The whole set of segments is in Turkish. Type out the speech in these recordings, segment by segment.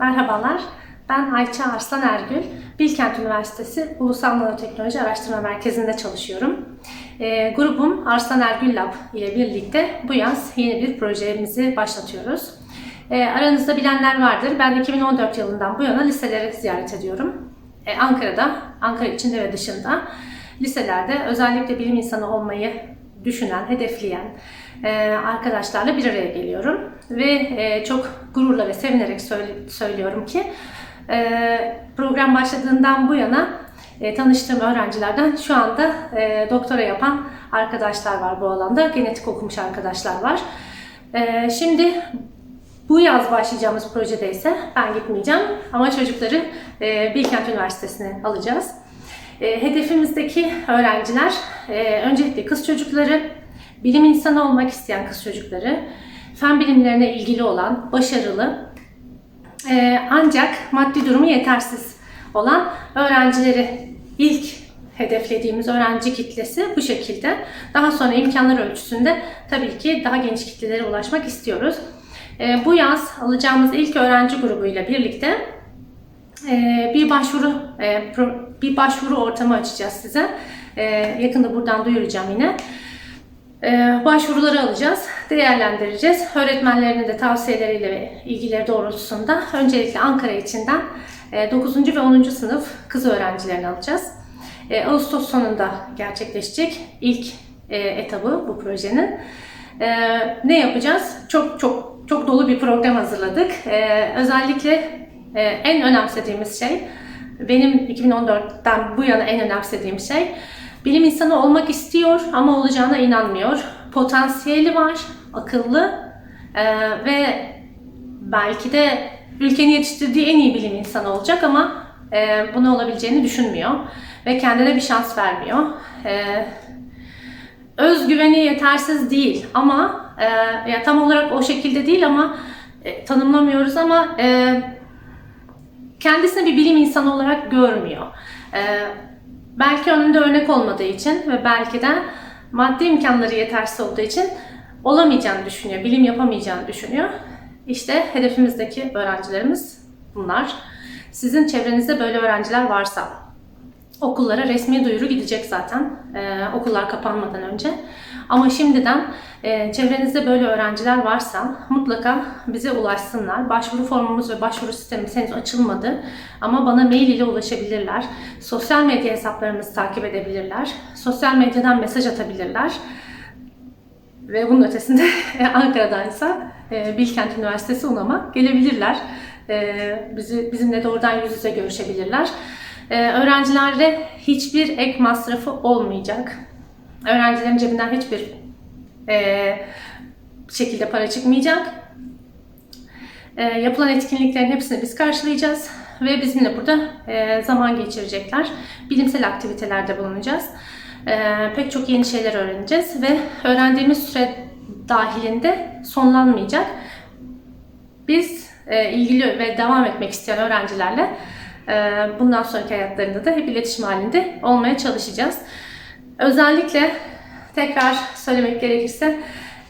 Merhabalar, ben Ayça Arslan Ergül. Bilkent Üniversitesi Ulusal Nanoteknoloji Araştırma Merkezi'nde çalışıyorum. E, grubum Arslan Ergül Lab ile birlikte bu yaz yeni bir projemizi başlatıyoruz. E, aranızda bilenler vardır. Ben 2014 yılından bu yana liseleri ziyaret ediyorum. E, Ankara'da, Ankara içinde ve dışında liselerde özellikle bilim insanı olmayı düşünen, hedefleyen e, arkadaşlarla bir araya geliyorum. Ve e, çok gururla ve sevinerek söylüyorum ki e, program başladığından bu yana tanıştığım öğrencilerden şu anda doktora yapan arkadaşlar var bu alanda. Genetik okumuş arkadaşlar var. Şimdi bu yaz başlayacağımız projede ise ben gitmeyeceğim ama çocukları Bilkent Üniversitesi'ne alacağız. E, hedefimizdeki öğrenciler e, öncelikle kız çocukları, bilim insanı olmak isteyen kız çocukları, fen bilimlerine ilgili olan, başarılı e, ancak maddi durumu yetersiz olan öğrencileri ilk hedeflediğimiz öğrenci kitlesi bu şekilde. Daha sonra imkanlar ölçüsünde tabii ki daha geniş kitlelere ulaşmak istiyoruz. Bu yaz alacağımız ilk öğrenci grubuyla birlikte bir başvuru e, bir başvuru ortamı açacağız size. E, yakında buradan duyuracağım yine. E, başvuruları alacağız, değerlendireceğiz. Öğretmenlerinin de tavsiyeleriyle ve ilgileri doğrultusunda öncelikle Ankara içinden e, 9. ve 10. sınıf kız öğrencilerini alacağız. E, Ağustos sonunda gerçekleşecek ilk e, etabı bu projenin. E, ne yapacağız? Çok çok çok dolu bir program hazırladık. E, özellikle e, en önemsediğimiz şey, benim 2014'ten bu yana en önemsediğim şey, bilim insanı olmak istiyor ama olacağına inanmıyor. Potansiyeli var, akıllı e, ve belki de ülkenin yetiştirdiği en iyi bilim insanı olacak ama e, bunu olabileceğini düşünmüyor ve kendine bir şans vermiyor. E, özgüveni yetersiz değil ama e, ya tam olarak o şekilde değil ama e, tanımlamıyoruz ama e, kendisini bir bilim insanı olarak görmüyor. E, belki önünde örnek olmadığı için ve belki de maddi imkanları yetersiz olduğu için olamayacağını düşünüyor, bilim yapamayacağını düşünüyor. İşte hedefimizdeki öğrencilerimiz bunlar. Sizin çevrenizde böyle öğrenciler varsa okullara resmi duyuru gidecek zaten ee, okullar kapanmadan önce. Ama şimdiden e, çevrenizde böyle öğrenciler varsa mutlaka bize ulaşsınlar. Başvuru formumuz ve başvuru sistemimiz henüz açılmadı ama bana mail ile ulaşabilirler. Sosyal medya hesaplarımızı takip edebilirler. Sosyal medyadan mesaj atabilirler. Ve bunun ötesinde Ankara'daysa e, Bilkent Üniversitesi UNAM'a gelebilirler. E, bizi bizimle doğrudan yüz yüze görüşebilirler. E, öğrencilerde hiçbir ek masrafı olmayacak. Öğrencilerin cebinden hiçbir e, şekilde para çıkmayacak. E, yapılan etkinliklerin hepsini biz karşılayacağız ve bizimle burada e, zaman geçirecekler. Bilimsel aktivitelerde bulunacağız. E, pek çok yeni şeyler öğreneceğiz ve öğrendiğimiz süre dahilinde sonlanmayacak. Biz e, ilgili ve devam etmek isteyen öğrencilerle e, bundan sonraki hayatlarında da hep iletişim halinde olmaya çalışacağız. Özellikle tekrar söylemek gerekirse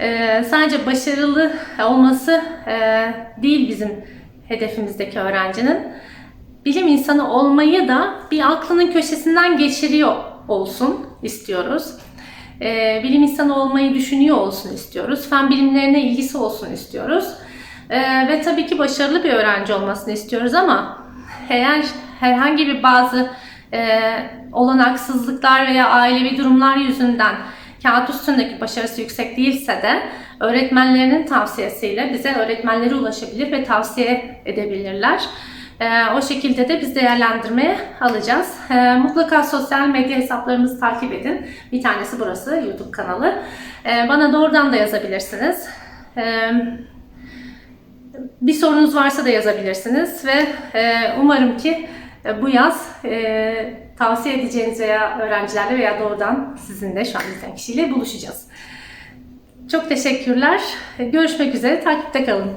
e, sadece başarılı olması e, değil bizim hedefimizdeki öğrencinin. Bilim insanı olmayı da bir aklının köşesinden geçiriyor olsun istiyoruz. E, bilim insanı olmayı düşünüyor olsun istiyoruz. Fen bilimlerine ilgisi olsun istiyoruz. E, ve tabii ki başarılı bir öğrenci olmasını istiyoruz ama eğer herhangi bir bazı e, olanaksızlıklar veya ailevi durumlar yüzünden kağıt üstündeki başarısı yüksek değilse de öğretmenlerinin tavsiyesiyle bize öğretmenlere ulaşabilir ve tavsiye edebilirler. E, o şekilde de biz değerlendirmeye alacağız. E, mutlaka sosyal medya hesaplarımızı takip edin. Bir tanesi burası YouTube kanalı. E, bana doğrudan da yazabilirsiniz. E, bir sorunuz varsa da yazabilirsiniz ve e, umarım ki bu yaz e, tavsiye edeceğiniz veya öğrencilerle veya doğrudan sizinle şu an izleyen kişiyle buluşacağız. Çok teşekkürler. Görüşmek üzere. Takipte kalın.